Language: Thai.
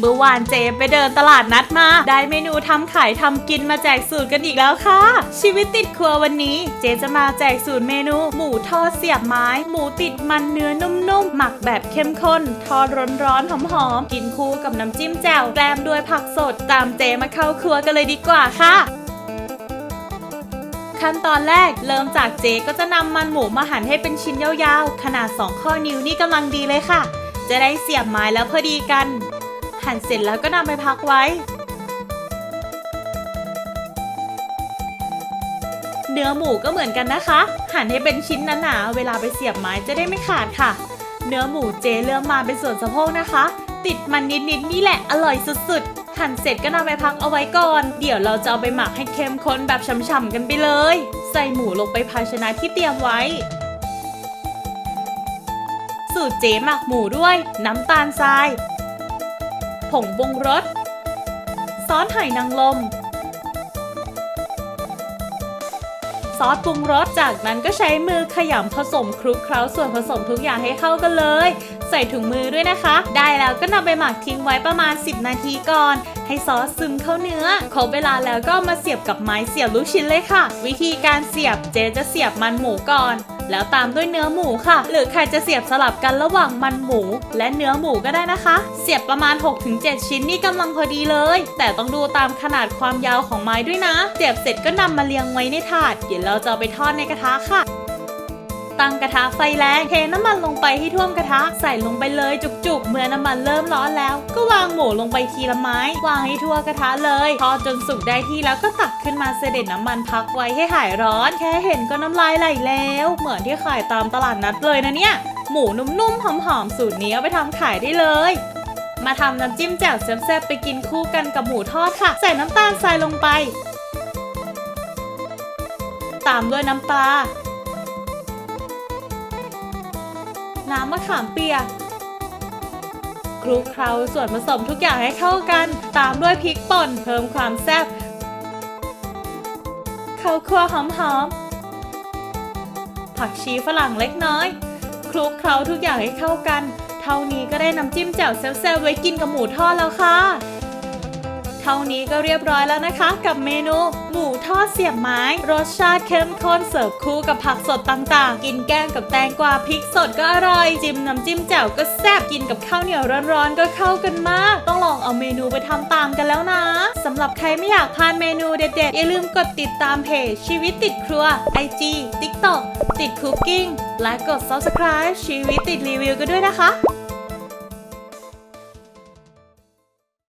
เมื่อวานเจไปเดินตลาดนัดมา ได้เมนูทำขายทำกินมาแจกสูตรกันอีกแล้วค่ะ ชีวิตติดครัววันนี้ เจจะมาแจกสูตรเมนู หมูทอดเสียบไม้ หมูติดมันเนื้อนุ่มๆ หมักแบบเข้มข้น ทอดร้อนๆหอมๆ กินคู่กับน้ำจิ้มแจ่วแกล้มด้วยผักสด ตามเจมาเข้าครัวกันเลยดีกว่าค่ะขั้นตอนแรกเริ่มจากเจก็จะนำมันหมูมาหั่นให้เป็นชิ้นยาวๆ ขนาด 2 ข้อนิ้วนี่กำลังดีเลยค่ะ จะได้เสียบไม้แล้วพอดีกัน หั่นเสร็จแล้วก็นำไปพักไว้ เนื้อหมูก็เหมือนกันนะคะ หั่นให้เป็นชิ้นหนาๆเวลาไปเสียบไม้จะได้ไม่ขาดค่ะ เนื้อหมูเจเลือกมาเป็นส่วนสะโพกนะคะ ติดมันนิดๆนี่แหละอร่อยสุดๆ หั่นเสร็จก็นำไปพักเอาไว้ก่อน เดี๋ยวเราจะเอาไปหมักให้เข้มข้นแบบฉ่ำๆกันไปเลย ใส่หมูลงไปภาชนะที่เตรียมไว้สูตรเจหมักหมูด้วย น้ำตาลทราย งปรุงรสซอสไหนางรมซอสปรุงรสจากนั้นก็ใช้มือขยำผสมคลุกเคล้าส่วนผสมทุกอย่างให้เข้ากันเลย ใส่ถุงมือด้วยนะคะ ได้แล้วก็นำไปหมักทิ้งไว้ประมาณ 10 นาทีก่อน ให้ซอสซึมเข้าเนื้อครบเวลาแล้วก็มาเสียบกับไม้เสียบลูกชิ้นเลยค่ะ วิธีการเสียบเจจะเสียบมันหมูก่อน แล้วตามด้วยเนื้อหมูค่ะ หรือใครจะเสียบสลับกันระหว่างมันหมู และเนื้อหมูก็ได้นะคะ เสียบประมาณ 6-7 ชิ้นนี่กำลังพอดีเลย แต่ต้องดูตามขนาดความยาวของไม้ด้วยนะ เสียบเสร็จก็นำมาเรียงไว้ในถาด เดี๋ยวเราจะไปทอดในกระทะค่ะ ตั้งกระทะไฟแรงเทน้ำมันลงไปให้ท่วมกระทะ ใส่ลงไปเลยจุกๆ เมื่อน้ำมันเริ่มร้อนแล้ว ก็วางหมูลงไปทีละไม้ วางให้ทั่วกระทะเลยทอดจนสุกได้ที่แล้วก็ตักขึ้นมาเสด็จน้ำมันพักไว้ให้หายร้อน แค่เห็นก็น้ำลายไหลแล้ว เหมือนที่ขายตามตลาดนัดเลยนะเนี่ย หมูนุ่มๆหอมๆสูตรนี้เอาไปทำขายได้เลยมาทำน้ำจิ้มแจ่วแซ่บๆไปกินคู่กันกับหมูทอดค่ะ ใส่น้ำตาลทรายลงไป ตามด้วยน้ำปลา น้ำมะขามเปียกคลุกเคล้าส่วนผสมทุกอย่างให้เข้ากัน ตามด้วยพริกป่นเพิ่มความแซ่บข้าวคั่วหอมๆ ผักชีฝรั่งเล็กน้อย คลุกเคล้าทุกอย่างให้เข้ากัน เท่านี้ก็ได้น้ำจิ้มแจ่วแซ่บๆไว้กินกับหมูทอดแล้วค่ะ เท่านี้ก็เรียบร้อยแล้วนะคะ กับเมนู หมูทอดเสียบไม้ รสชาติเข้มข้นเสิร์ฟคู่กับผักสดต่างๆ กินแกงกับแตงกวาพริกสดก็อร่อย จิ้มน้ำจิ้มแจ่วก็แซ่บกินกับข้าวเหนียวร้อนๆก็เข้ากันมาก ต้องลองเอาเมนูไปทำตามกันแล้วนะสำหรับใครไม่อยากพลาดเมนูเด็ดๆอย่าลืมกดติดตามเพจชีวิตติดครัว IG TikTok ติดคุกกิ้งและกด subscribe ชีวิตติดรีวิวกันด้วยนะคะ